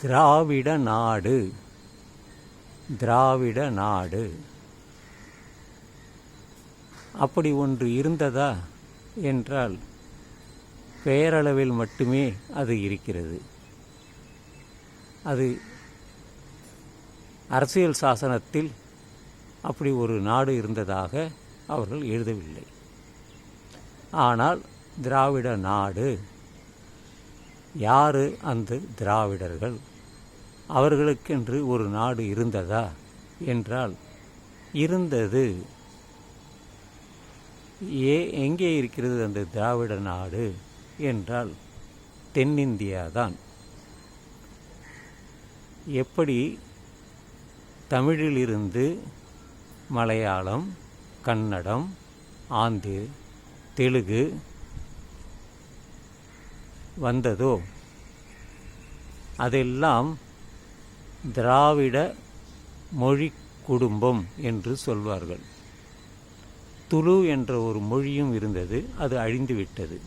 திராவிட நாடு. திராவிட நாடு. அப்படி ஒன்று இருந்ததா என்றால் பெயரளவில் மட்டுமே அது இருக்கிறது. அது அரசியல் சாசனத்தில் அப்படி ஒரு நாடு இருந்ததாக அவர்கள் எழுதவில்லை. ஆனால் திராவிட நாடு யாரு அந்த திராவிடர்கள்? அவர்களுக்கென்று ஒரு நாடு இருந்ததா என்றால் இருந்தது. ஏ எங்கே இருக்கிறது அந்த திராவிட நாடு? என்றால் தென்னிந்தியா தான். எப்படி தமிழிலிருந்து மலையாளம் கன்னடம் ஆந்தி தெலுங்கு வந்ததோ? அதெல்லாம் திராவிட மொழி குடும்பம் என்று சொல்வார்கள். துளு என்ற ஒரு மொழியும் இருந்தது அது அழிந்துவிட்டது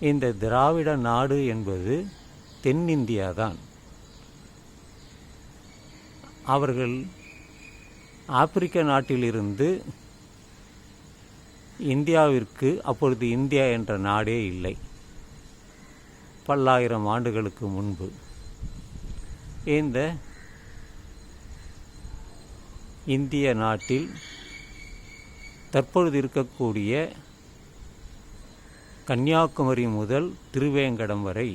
இந்த திராவிட நாடு என்பது தென்னிந்தியா தான். அவர்கள் ஆப்பிரிக்க நாட்டிலிருந்து இந்தியாவிற்கு அப்பொழுது இந்தியா என்ற நாடே இல்லை. பல்லாயிரம் ஆண்டுகளுக்கு முன்பு இந்த இந்திய நாட்டில் தற்பொழுது இருக்கக்கூடிய கன்னியாகுமரி முதல் திருவேங்கடம் வரை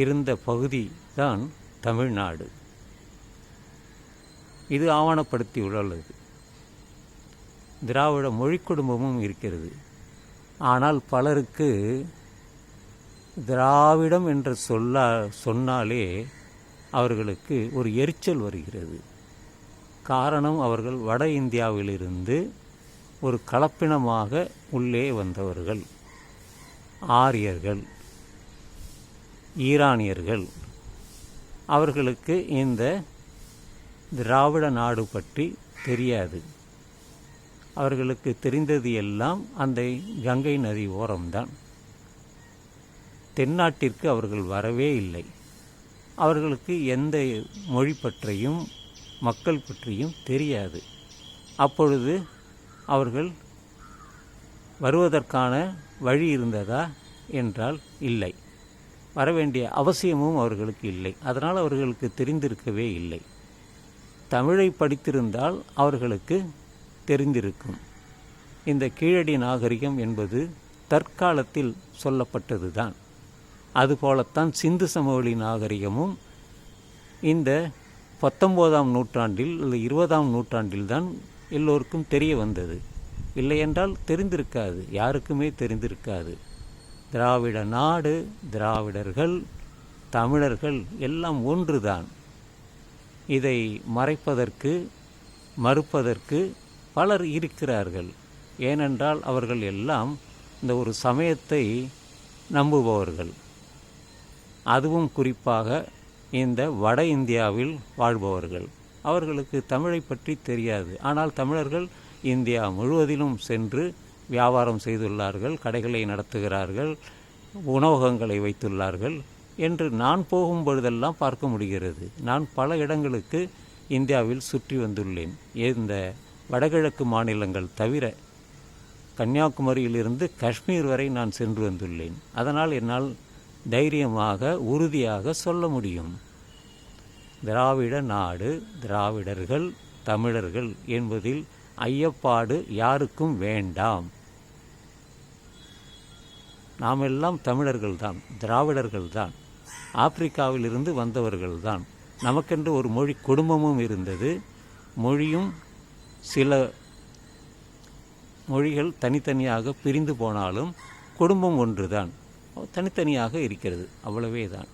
இருந்த பகுதி தான் தமிழ்நாடு. இது ஆவணப்படுத்தியுள்ளது திராவிட மொழி குடும்பமும் இருக்கிறது. ஆனால் பலருக்கு திராவிடம் என்று சொல்ல சொன்னாலே அவர்களுக்கு ஒரு எரிச்சல் வருகிறது. காரணம் அவர்கள் வட இந்தியாவிலிருந்து ஒரு கலப்பினமாக உள்ளே வந்தவர்கள் ஆரியர்கள் ஈரானியர்கள். அவர்களுக்கு இந்த திராவிட நாடு பற்றி தெரியாது. அவர்களுக்கு தெரிந்தது எல்லாம் அந்த கங்கை நதி ஓரம்தான். தென்னாட்டிற்கு அவர்கள் வரவே இல்லை. அவர்களுக்கு எந்த மொழி பற்றியும் மக்கள் பற்றியும் தெரியாது. அப்பொழுது அவர்கள் வருவதற்கான வழி இருந்ததா என்றால் இல்லை. வரவேண்டிய அவசியமும் அவர்களுக்கு இல்லை. அதனால் அவர்களுக்கு தெரிந்திருக்கவே இல்லை. தமிழை படித்திருந்தால் அவர்களுக்கு தெரிந்திருக்கும். இந்த கீழடி நாகரிகம் என்பது தற்காலத்தில் சொல்லப்பட்டதுதான். அதுபோலத்தான் சிந்து சமவெளி நாகரிகமும் இந்த பத்தொம்போதாம் நூற்றாண்டில் இல்லை இருபதாம் நூற்றாண்டில் தான் எல்லோருக்கும் தெரிய வந்தது. இல்லையென்றால் தெரிந்திருக்காது யாருக்குமே தெரிந்திருக்காது. திராவிட நாடு திராவிடர்கள் தமிழர்கள் எல்லாம் ஒன்றுதான். இதை மறைப்பதற்கு மறுப்பதற்கு பலர் இருக்கிறார்கள். ஏனென்றால் அவர்கள் எல்லாம் இந்த ஒரு சமயத்தை நம்புபவர்கள். அதுவும் குறிப்பாக இந்த வட இந்தியாவில் வாழ்பவர்கள். அவர்களுக்கு தமிழை பற்றி தெரியாது. ஆனால் தமிழர்கள் இந்தியா முழுவதிலும் சென்று வியாபாரம் செய்துள்ளார்கள் கடைகளை நடத்துகிறார்கள் உணவகங்களை வைத்துள்ளார்கள் என்று நான் போகும் பொழுதெல்லாம் பார்க்க முடிகிறது. நான் பல இடங்களுக்கு இந்தியாவில் சுற்றி வந்துள்ளேன். இந்த வடகிழக்கு மாநிலங்கள் தவிர கன்னியாகுமரியிலிருந்து காஷ்மீர் வரை நான் சென்று வந்துள்ளேன். அதனால் என்னால் தைரியமாக உறுதியாக சொல்ல முடியும். திராவிட நாடு திராவிடர்கள் தமிழர்கள் என்பதில் ஐயப்பாடு யாருக்கும் வேண்டாம். நாம் எல்லாம் தமிழர்கள்தான் திராவிடர்கள்தான். ஆப்பிரிக்காவிலிருந்து வந்தவர்கள்தான். நமக்கென்று ஒரு மொழி குடும்பமும் இருந்தது. மொழியும் சில மொழிகள் தனித்தனியாக பிரிந்து போனாலும் குடும்பம் ஒன்றுதான். தனித்தனியாக இருக்கிறது. அவ்வளவே தான்